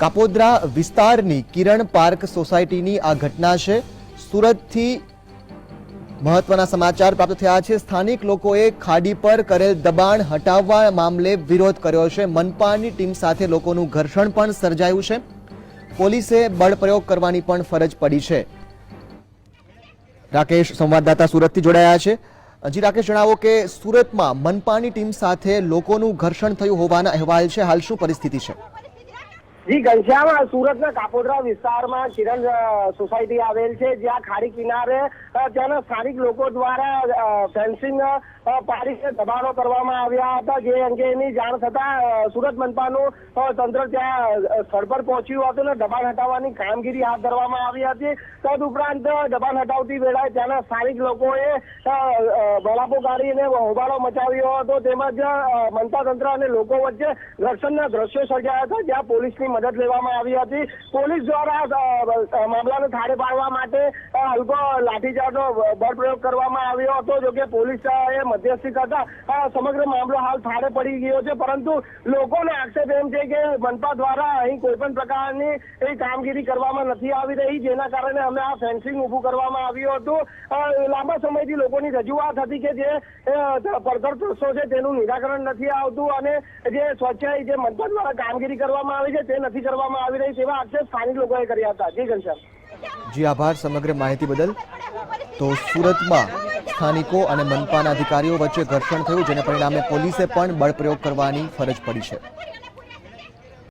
કાપોદ્રા વિસ્તારની કિરણ પાર્ક સોસાયટીની આ ઘટના છે. સુરતથી મહત્વના સમાચાર પ્રાપ્ત થયા છે. સ્થાનિક લોકોએ ખાડી પર કરેલ દબાણ હટાવવા મામલે વિરોધ કર્યો છે. મનપાની ટીમ સાથે લોકોનું ઘર્ષણ પણ સર્જાયું છે. પોલીસે બળ પ્રયોગ કરવાની પણ ફરજ પડી છે. રાકેશ, સંવાદદાતા સુરતથી જોડાયા છે. હજી રાકેશ, જણાવો કે સુરતમાં મનપાની ટીમ સાથે લોકોનું ઘર્ષણ થયું હોવાના અહેવાલ છે. હાલ શું પરિસ્થિતિ છે? જી, ઘનશ્યામ, સુરતના કાપોદરા વિસ્તારમાં કિરણ સોસાયટી આવેલ છે, જ્યાં ખાડી કિનારે ત્યાંના સ્થાનિક લોકો દ્વારા ફેન્સિંગ પાડીને દબાણો કરવામાં આવ્યા હતા, જે અંગેની જાણ થતા સુરત મનપાનું તંત્ર ત્યાં સ્થળ પર પહોંચ્યું હતું અને દબાણ હટાવવાની કામગીરી હાથ ધરવામાં આવી હતી. તદ ઉપરાંત દબાણ હટાવતી વેળાએ ત્યાંના સ્થાનિક લોકોએ બળાપો કાઢીને હોબાળો મચાવ્યો હતો. તેમજ મનતા તંત્ર અને લોકો વચ્ચે ઘર્ષણના દ્રશ્યો સર્જાયા હતા, જ્યાં પોલીસની મદદ લેવામાં આવી હતી. પોલીસ દ્વારા મામલાને થાળે પાડવા માટે હલકો લાઠીચાર્જનો બળપ્રયોગ કરવામાં આવ્યો હતો જોકે પોલીસ એ મધ્યસ્થી કરતા સમગ્ર મામલો હાલ થાળે પડી ગયો છે. પરંતુ લોકોનો આક્ષેપ એમ છે કે મનપા દ્વારા અહીં કોઈ પણ પ્રકારની એ કામગીરી કરવામાં નથી આવી રહી, જેના કારણે અમે આ ફેન્સિંગ ઊભું કરવામાં આવ્યું હતું. લાંબા સમયથી લોકોની રજૂઆત હતી કે જે પડતર પ્રશ્નો છે, તેનું નિરાકરણ નથી આવતું અને જે સ્વચ્છ જે મનપા દ્વારા કામગીરી કરવામાં આવી છે તે નથી કરવામાં આવી રહી તેવા આક્ષેપ સ્થાનિક લોકોએ કર્યા હતા. જી ઘનશ્યામ. જી, આભાર સમગ્ર માહિતી બદલ. તો સુરતમાં સ્થાનિકો અને મનપાના અધિકારીઓ વચ્ચે ઘર્ષણ થયું, જેને પરિણામે પોલીસે પણ બળપ્રયોગ કરવાની ફરજ પડી છે.